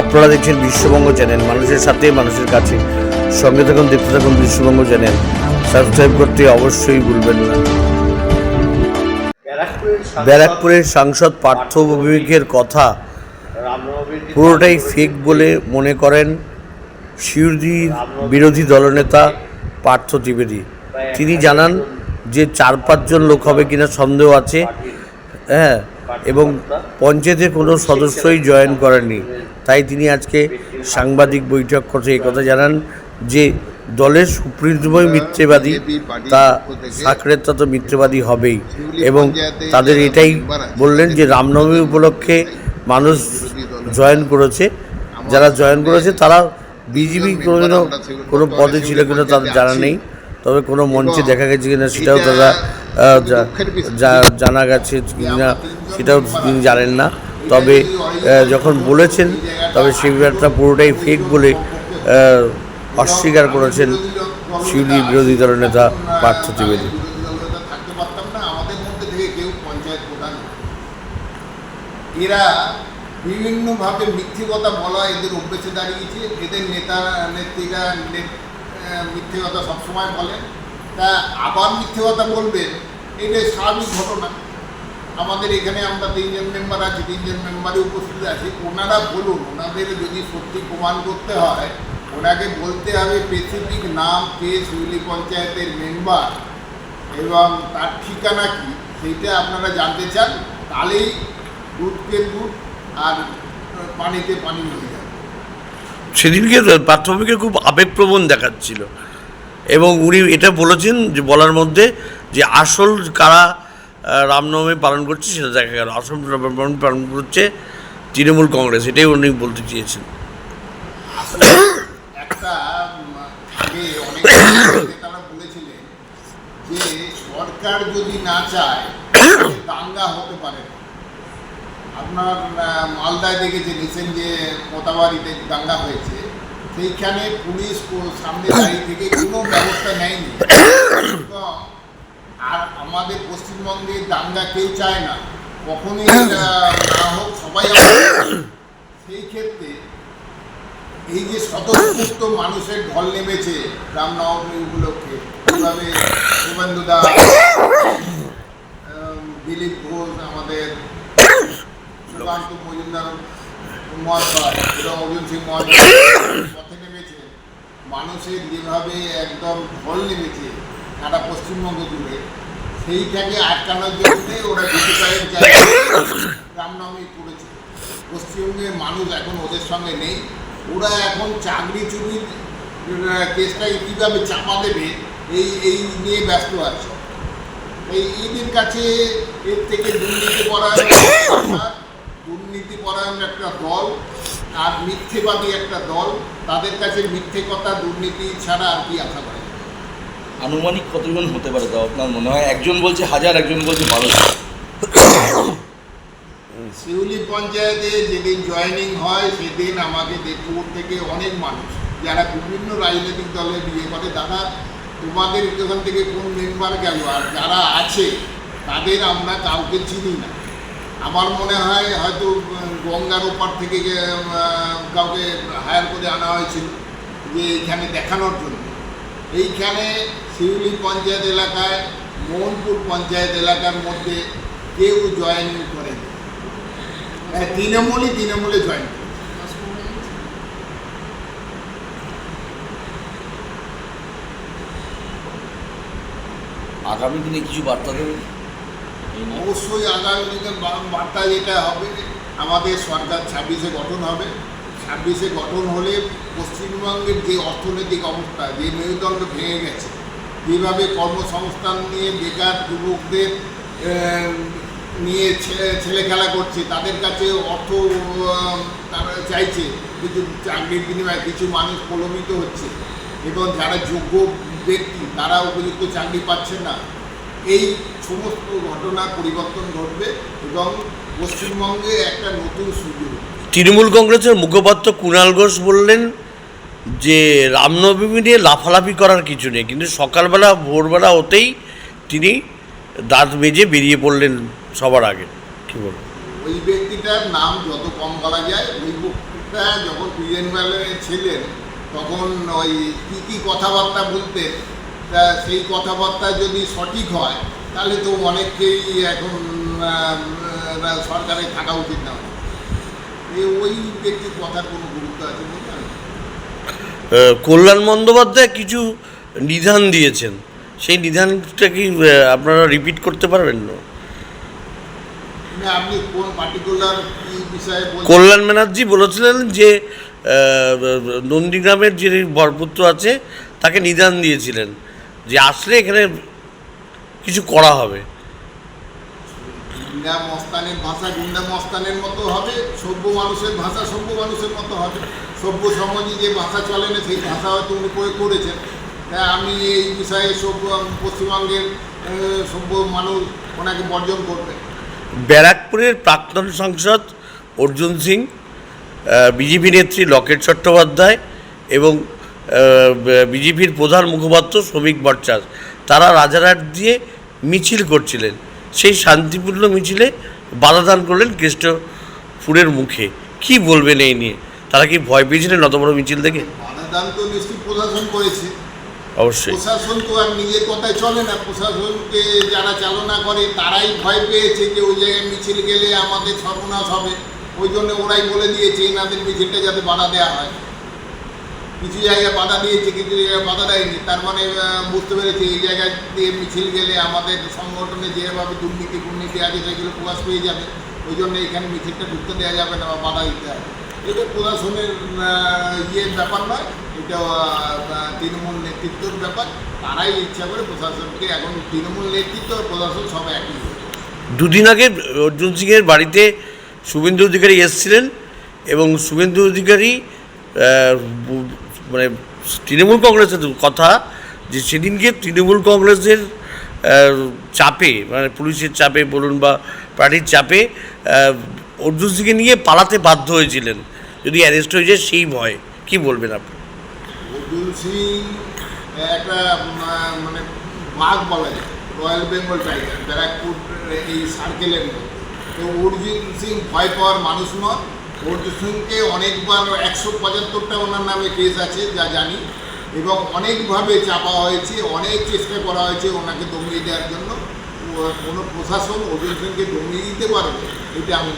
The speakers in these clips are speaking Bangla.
আপনারা দেখছেন বিশ্ববঙ্গ চ্যানেল, মানুষের সাথে মানুষের কাছে। সঙ্গে থাকুন, দেখতে থাকুন বিশ্ববঙ্গ চ্যানেল। সাবস্ক্রাইব করতে অবশ্যই ভুলবেন না। ব্যারাকপুরের সাংসদ পার্থ ভৌমিকের কথা পুরোটাই ফেক বলে মনে করেন শিউরির বিরোধী দলনেতা পার্থ ত্রিবেদী। তিনি জানান যে চার পাঁচজন লোক হবে কিনা সন্দেহ আছে। হ্যাঁ এবং পঞ্চায়েতে কোনো সদস্যই জয়েন করেননি। তাই তিনি আজকে সাংবাদিক বৈঠক করতে এই কথা জানান যে দলের সুপ্রিমই মিথ্যেবাদী তা সাকরেতা তো মিথ্যেবাদী হবেই। এবং তাদের এটাই বললেন যে রামনবমী উপলক্ষে মানুষ জয়েন করেছে। যারা জয়েন করেছে তারা বিজেপি কোনোদিনও কোনো পদে ছিল কিনা তাদের জানা নেই। তবে কোনো মঞ্চে দেখা গেছে কিনা সেটাও তারা জানা গেছে কিনা সেটাও তিনি জানেন না। তবে যখন বলেছেন তবে সেই ব্যাপারটা পুরোটাই ফেক বলে অস্বীকার করেছেন শিউলি বিরোধী দলের নেতা পার্থ ত্রিবেদী। এরা বিভিন্নভাবে মিথ্যে কথা বলা এদের অভ্যেসে দাঁড়িয়েছে। এদের নেতা নেত্রীরা মিথ্যে কথা সবসময় বলেন তা আবার মিথ্যে কথা বলবেন এটা স্বাভাবিক ঘটনা। আমাদের এখানে আমরা তিনজন মেম্বার আছি, তিনজন মেম্বারে উপস্থিত আছি। ওনারা বলুন, ওনাদের যদি সত্যি প্রমাণ করতে হয়, ওনাকে বলতে হবে স্পেসিফিক নাম কে শিউলি পঞ্চায়েতের মেম্বার এবং তার ঠিকানা কি, সেইটা আপনারা জানতে চান, তাহলেই দুধকে দুধ আর পানিতে পানি হয়ে যাবে। সেদিনকে প্রাথমিকে খুব আবেগপ্রবণ দেখাচ্ছিল। এবং উনি এটা বলেছেন যে বলার মধ্যে যে আসল কারা রামনবমী পালন করছে সেটা দেখা গেল। আসল রামনবমী পালন করছে তৃণমূল কংগ্রেস, এটাই উনি বলতে চেয়েছেন। সরকার যদি না চায়, দাঙ্গা হতে পারে। আপনার মালদায় দেখেছে রিসেন্ট যে মোতাবাড়িতে দাঙ্গা হয়েছে, সেইখানে পুলিশ সামনে দাঁড়িয়ে থেকে কোনো ব্যবস্থা নেয়নি। আর আমাদের পশ্চিমবঙ্গে দাঙ্গা কেউ চায় না। কখনই না হোক, সবাই সেই ক্ষেত্রে এই যে স্বতঃস্ফূর্ত মানুষের ঢল নেমেছে রামনবমী উপলক্ষে, এইভাবে শুভেন্দু দা দিলীপ ঘোষ, আমাদের মহাশয় এবং অর্জুন নেমেছে। মানুষের যেভাবে একদম ঢল নেমেছে, সারা পশ্চিমবঙ্গ জুড়ে, সেইটাকে আটকানোর জন্য ওরা রামনবমী করেছে। পশ্চিমবঙ্গের মানুষ এখন ওদের সঙ্গে নেই। ওরা এখন চাকরি চুরির কেসটাকে কীভাবে চাপা দেবে, এই এই নিয়ে ব্যস্ত আছে। এই এদের কাছে এর থেকে দুর্নীতি পরায়ণ সরকার, দুর্নীতি পরায়ণ একটা দল আর মিথ্যেবাদী একটা দল তাদের কাছে মিথ্যে কথা দুর্নীতি ছাড়া আর কি আশা করে আনুমানিক কতজন হতে পারে তাও আপনার মনে হয়? একজন বলছে হাজার একজন বলছে বারোশো। শিউলি পঞ্চায়েতে যেদিন জয়েনিং হয় সেদিন আমাকে দেবপুর থেকে অনেক মানুষ যারা বিভিন্ন রাজনৈতিক দলে বিয়ে করে দাদা তোমাদের এখান থেকে কোন মেম্বার গেল? আর যারা আছে তাদের আমরা কাউকে চিনি না। আমার মনে হয় হয়তো গঙ্গার ওপার থেকে আহ, কাউকে হায়ার করে আনা হয়েছিল যে এইখানে দেখানোর জন্য। এইখানে শিউলি পঞ্চায়েত এলাকায় মোহনপুর পঞ্চায়েত এলাকার মধ্যে কেউ জয়েন করেনি। হ্যাঁ, তৃণমূলই তৃণমূলে জয়েন করে আগামী দিনে কিছু বার্তা দেবেন? অবশ্যই আগামী দিনে বার্তা যেটা হবে আমাদের সরকার ছাব্বিশে গঠন হবে। ছাব্বিশে গঠন হলে পশ্চিমবঙ্গের যে অর্থনৈতিক অবস্থা, যে মেরুদণ্ড ভেঙে গেছে, যেভাবে কর্মসংস্থান নিয়ে বেকার যুবকদের নিয়ে ছেলে ছেলে খেলা করছে, তাদের কাছে অর্থ তারা চাইছে কিন্তু চাকরির বিনিময়ে কিছু মানুষ প্রলোভিত হচ্ছে এবং যারা যোগ্য ব্যক্তি, তারা উপযুক্ত চাকরি পাচ্ছে না। এই সমস্ত ঘটনা পরিবর্তন ঘটবে এবং পশ্চিমবঙ্গে একটা নতুন সুযোগ। তৃণমূল কংগ্রেসের মুখপাত্র কুণাল ঘোষ বললেন যে রামনবমী নিয়ে লাফালাফি করার কিছু নেই কিন্তু সকালবেলা ভোরবেলা হতেই তিনি দাঁত মেজে বেরিয়ে পড়লেন সবার আগে। কী বলব? ওই ব্যক্তিটার নাম যত কম বলা যায় ওই ব্যক্তিটা যখন প্রিজেন্ট ছিলেন তখন ওই কী কী কথাবার্তা বলতেন তা সেই কথাবার্তা যদি সঠিক হয় তাহলে তো অনেককেই এখন সরকারে থাকা উচিত না। ওই ব্যক্তির কথার কোনো গুরুত্ব আছে কল্যাণ বন্দ্যোপাধ্যায় কিছু নিধান দিয়েছেন। সেই নিধানটা কি আপনারা রিপিট করতে পারবেন? না কল্যাণ ব্যানার্জি বলেছিলেন যে নন্দীগ্রামের যে বরপুত্র আছে তাকে নিদান দিয়েছিলেন। যে আসলে এখানে কিছু করা হবে। গুন্ডা মস্তানের ভাষা গুন্ডা মস্তানের মতো হবে সভ্য মানুষের ভাষা সভ্য মানুষের মতো হবে। সভ্য সমাজে যে ভাষা চলে না সেই ভাষা হয়তো উনি প্রয়োগ করেছেন। তা আমি এই বিষয়ে সভ্য পশ্চিমবঙ্গের সভ্য মানুষ ওনাকে বর্জন করবে। ব্যারাকপুরের প্রাক্তন সাংসদ অর্জুন সিং বিজেপি নেত্রী লকেট চট্টোপাধ্যায় এবং বিজেপির প্রধান মুখপাত্র শ্রমিক ভট্টাচার্য তারা রাজারহাট দিয়ে মিছিল করছিলেন। সেই শান্তিপূর্ণ মিছিলে বাধাদান করলেন কেষ্টপুরের মুখে। কি বলবেন এই নিয়ে? তারা কি ভয় পেয়েছিলেন অত বড় মিছিল দেখে? বাধাদান তো নিশ্চয়ই প্রশাসন করেছে। অবশ্যই। প্রশাসন তো আর নিজের কথায় চলে না। প্রশাসনকে যারা চালনা করে তারাই ভয় পেয়েছে যে ওই জায়গায় মিছিল গেলে আমাদের সর্বনাশ হবে। ওই জন্য ওরাই বলে দিয়েছে এনাদের মিছিলটা যাতে বাধা দেওয়া হয়। কিছু জায়গায় বাধা দিয়েছে, কিছু জায়গায় বাধা দেয়নি। তার মানে বুঝতে পেরেছি, এই জায়গায় দিয়ে মিছিল গেলে আমাদের সংগঠনে যেভাবে দুর্নীতি দুর্নীতি আছে, সেগুলো প্রকাশ পেয়ে যাবে। ওই জন্য এখানে মিছিলটা ঢুকতে দেওয়া যাবে না বা বাধা দিতে হবে। এটা প্রশাসনের ইয়ের ব্যাপার নয়, এটা তৃণমূল নেতৃত্বর ব্যাপার। তারাই ইচ্ছা করে প্রশাসনকে এখন তৃণমূল নেতৃত্ব প্রশাসন সব একই। দুদিন আগে অর্জুন সিংয়ের বাড়িতে শুভেন্দু অধিকারী এসেছিলেন এবং শুভেন্দু অধিকারী মানে তৃণমূল কংগ্রেসের কথা, যে সেদিনকে তৃণমূল কংগ্রেসের চাপে মানে পুলিশের চাপে বলুন বা পার্টির চাপে অর্জুন সিংকে নিয়ে পালাতে বাধ্য হয়েছিলেন। যদি অ্যারেস্ট হয়ে যায় সেই ভয়। কি বলবেন আপনি? অর্জুন সিং একটা মানে বাঘ বলা যায় রয়্যাল বেঙ্গল টাইগার, ব্যারাকপুর এই সার্কেলের মধ্যে। তো অর্জুন সিং ভয় পাওয়ার মানুষ নয় অর্জুন সিংকে অনেকবার একশো পঁচাত্তরটা ওনার নামে কেস আছে যা জানি। এবং অনেকভাবে চাপা হয়েছে অনেক চেষ্টা করা হয়েছে ওনাকে দমিয়ে দেওয়ার জন্য। কোনো প্রশাসন অর্জুন সিংকে দমিয়ে দিতে পারবে এটা আমি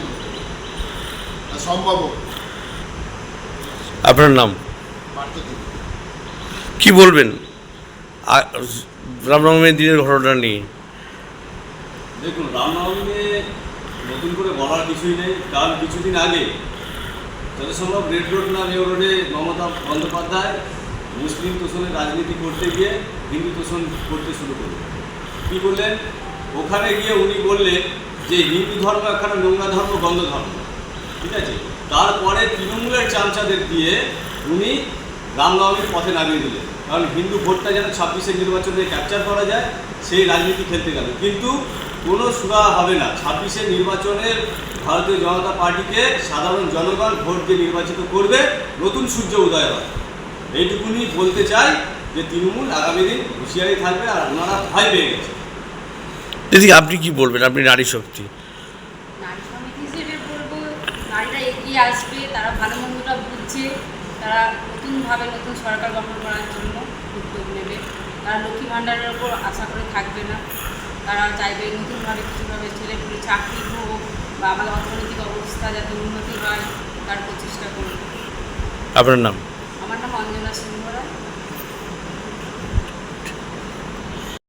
সম্ভব আপনার নাম? কি বলবেন? রামনবমীর দিনের ঘটনা নিয়ে। দেখুন রামনবমীতে নতুন করে বলার কিছুই নেই। কারণ কিছুদিন আগে যত সম্ভব রেড রোড না নিউ রোডে মমতা বন্দ্যোপাধ্যায় মুসলিম তোষণের রাজনীতি করতে গিয়ে হিন্দু তোষণ করতে শুরু করলেন। কী করলেন? ওখানে গিয়ে উনি বললেন যে হিন্দু ধর্ম একখানা নোংরা ধর্ম, গন্ধ ধর্ম। ঠিক আছে? তারপরে তৃণমূলের চামচাদের দিয়ে উনি রামনবমীর পথে নামিয়ে দিলেন। কারণ হিন্দু ভোটটা যেন ছাব্বিশের নির্বাচনে ক্যাপচার করা যায়, সেই রাজনীতি খেলতে গেল। কিন্তু কোনো সুরা হবে না। ছাব্বিশের নির্বাচনের ভারতীয় জনতা পার্টিকে সাধারণ জনগণ ভোট দিয়ে নির্বাচিত করবে নতুন সূর্য উদয় হবে এইটুকুনি বলতে চাই যে তৃণমূল আগামী দিন হুঁশিয়ারি থাকবে আর ওনারা ভয় পেয়ে গেছে। দিদি আপনি কি বলবেন? আপনি নারী শক্তি। নারী সমিতি হিসেবে বলব নারীরা এগিয়ে আসবে তারা ভালো মন্দটা বুঝছে তারা নতুনভাবে নতুন সরকার গঠন করার জন্য উদ্যোগ নেবে। তারা লক্ষ্মী ভাণ্ডারের ওপর আশা করে থাকবে না। তারা চাইবে নতুনভাবে কিছুভাবে ছেলেপুলে চাকরি হোক বা আমাদের অর্থনৈতিক অবস্থা যাতে উন্নতি হয় তার প্রচেষ্টা করি আপনার নাম? আমার নাম অঞ্জনা সিংহ রায়।